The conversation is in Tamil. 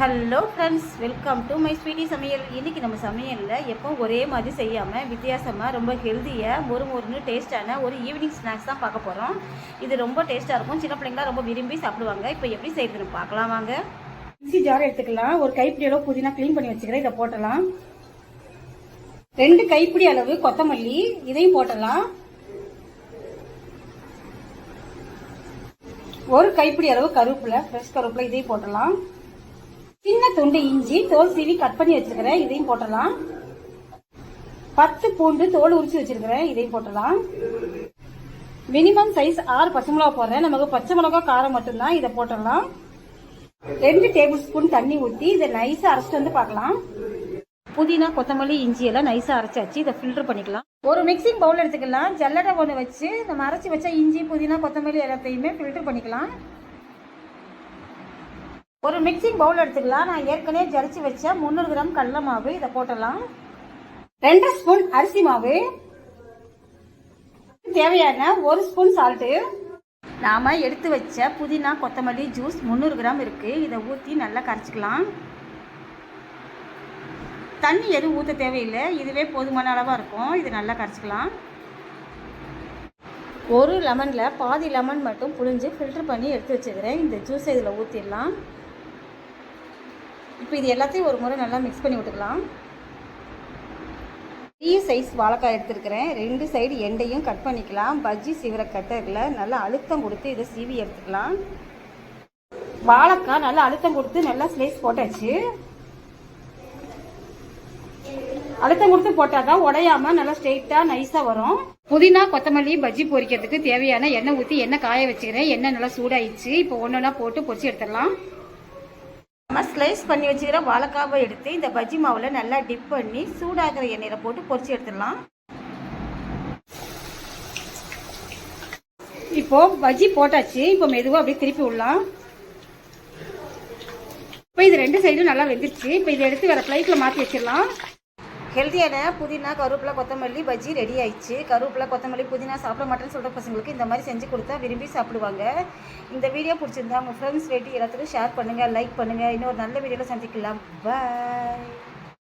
Hello friends welcome to my sweetie சமையல். இன்றைக்கி நம்ம சமையலில் எப்போ ஒரே மாதிரி செய்யாமல் வித்தியாசமாக ரொம்ப ஹெல்த்தியாக மொறு மொறுன்னு டேஸ்ட்டான ஒரு ஈவினிங் ஸ்நாக்ஸ் தான் பார்க்க போகிறோம் இது ரொம்ப டேஸ்ட்டாக இருக்கும். சின்ன பிள்ளைங்களாம் ரொம்ப விரும்பி சாப்பிடுவாங்க. இப்போ எப்படி செய்யறதுன்னு பார்க்கலாம் வாங்க. மிக்ஸி ஜார் எடுத்துக்கலாம். ஒரு கைப்பிடி அளவு புதினா க்ளீன் பண்ணி வச்சுக்கிறேன். இதை போட்டலாம். ரெண்டு கைப்பிடி அளவு கொத்தமல்லி. இதையும் போட்டலாம். ஒரு கைப்பிடி அளவு கருவேப்பிலை ஃப்ரெஷ் கருவேப்பிலை இதையும் போட்டலாம். சின்ன துண்டு இஞ்சி தோல் சீவி கட் பண்ணி வச்சிருக்கிறேன். இதையும் போட்டலாம் பத்து பூண்டு தோல் உரிச்சு வச்சிருக்கிறேன். இதையும் போட்டலாம் மினிமம் சைஸ் ஆறு பச்சை மிளகா போடுறேன். நமக்கு பச்சை மிளகா காரம் மட்டும்தான். இதை போட்டுடலாம். ரெண்டு டேபிள் ஸ்பூன் தண்ணி ஊற்றி இதை நைஸாக அரைச்சிட்டு வந்து பார்க்கலாம். புதினா கொத்தமல்லி இஞ்சி எல்லாம் நைஸாக அரைச்சாச்சு. இதை ஃபில்டர் பண்ணிக்கலாம். ஒரு மிக்சிங் பவுல் எடுத்துக்கலாம். ஜல்லடை ஒன்று வச்சு நம்ம அரைச்சி வச்சா இஞ்சி புதினா கொத்தமல்லி எல்லாத்தையுமே ஃபில்டர் பண்ணிக்கலாம். ஒரு மிக்சிங் பவுல் எடுத்துக்கலாம். நான் ஏற்கனவே ஜரிச்சு வச்ச முந்நூறு கிராம் கடல மாவு. இதை போட்டலாம். ரெண்டு ஸ்பூன் அரிசி மாவு. தேவையான ஒரு ஸ்பூன் சால்ட்டு நாம் எடுத்து வச்ச புதினா கொத்தமல்லி ஜூஸ் முந்நூறு கிராம் இருக்குது இதை ஊற்றி நல்லா கரைச்சிக்கலாம். தண்ணி எதுவும் ஊற்ற தேவையில்லை. இதுவே போதுமான அளவாக இருக்கும். இது நல்லா கரைச்சிக்கலாம். ஒரு லெமனில் பாதி லெமன் மட்டும் புழிஞ்சு ஃபில்டர் பண்ணி எடுத்து வச்சுக்கிறேன். இந்த ஜூஸை இதில் ஊற்றிடலாம் இப்போ இது எல்லாத்தையும் ஒரு முறை நல்லா மிக்ஸ் பண்ணி விட்டுக்கலாம். பெரிய சைஸ் வாழைக்காய் எடுத்துருக்கிறேன். ரெண்டு சைடு எண்டையும் கட் பண்ணிக்கலாம். பஜ்ஜி சீவிர கட்டரில் நல்லா அழுத்தம் கொடுத்து இதை சீவி எடுத்துக்கலாம். வாழைக்காய் நல்லா அழுத்தம் கொடுத்து நல்லா ஸ்லைஸ் போட்டாச்சு. அழுத்தம் கொடுத்து போட்டாதான் உடையாம நல்லா ஸ்ட்ரெயிட்டா நைஸா வரும். புதினா கொத்தமல்லி பஜ்ஜி பொரிக்கிறதுக்கு தேவையான எண்ணெய் ஊற்றி எண்ணெய் காய வச்சுக்கிறேன். எண்ணெய் நல்லா சூடாயிடுச்சு. இப்போ ஒன்றா போட்டு பொரிச்சு எடுத்துடலாம். நம்ம ஸ்லைஸ் பண்ணி வச்சுக்கிற வாழைக்காவை எடுத்து இந்த பஜ்ஜி மாவில் நல்லா டிப் பண்ணி சூடாகிற எண்ணெயில் போட்டு பொரிச்சு எடுத்துடலாம். இப்போ பஜ்ஜி போட்டாச்சு. இப்போ மெதுவாக அப்படியே திருப்பி விடலாம். இப்போ இது ரெண்டு சைடும் நல்லா வெந்துருச்சு. இப்போ இதை எடுத்து வேற பிளேட்டில் மாற்றி வச்சிடலாம். ஹெல்த்தியான புதினா கருவேப்பிலை கொத்தமல்லி பஜ்ஜி ரெடி ஆயிடுச்சு. கருவேப்பிலை கொத்தமல்லி புதினா சாப்பிட மாட்டேன்னு சொல்கிற பசங்களுக்கு இந்த மாதிரி செஞ்சு கொடுத்தா விரும்பி சாப்பிடுவாங்க. இந்த வீடியோ பிடிச்சிருந்தா உங்கள் ஃப்ரெண்ட்ஸ் ரேட்டி எல்லாத்துக்கும் ஷேர் பண்ணுங்கள் லைக் பண்ணுங்கள் இன்னொரு நல்ல வீடியோவில் சந்திக்கலாம். பாய்